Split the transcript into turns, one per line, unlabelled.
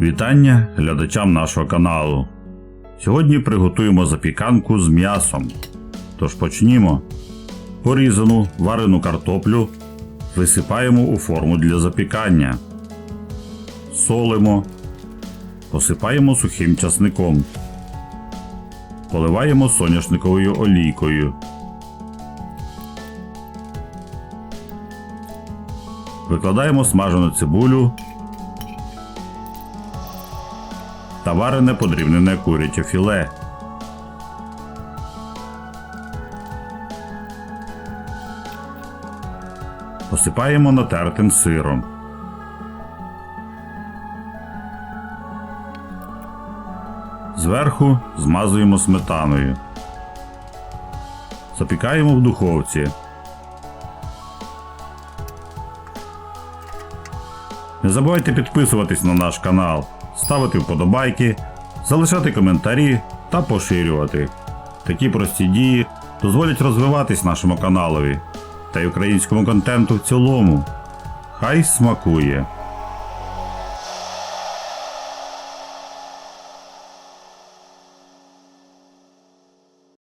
Вітання глядачам нашого каналу. Сьогодні приготуємо запіканку з м'ясом. Тож почнімо. Порізану варену картоплю висипаємо у форму для запікання. Солимо. Посипаємо сухим часником. Поливаємо соняшниковою олійкою. Викладаємо смажену цибулю та варене подрібнене куряче філе. Посипаємо натертим сиром. Зверху змазуємо сметаною. Запікаємо в духовці. Не забувайте підписуватись на наш канал, ставити вподобайки, залишати коментарі та поширювати. Такі прості дії дозволять розвиватись нашому каналові та й українському контенту в цілому. Хай смакує!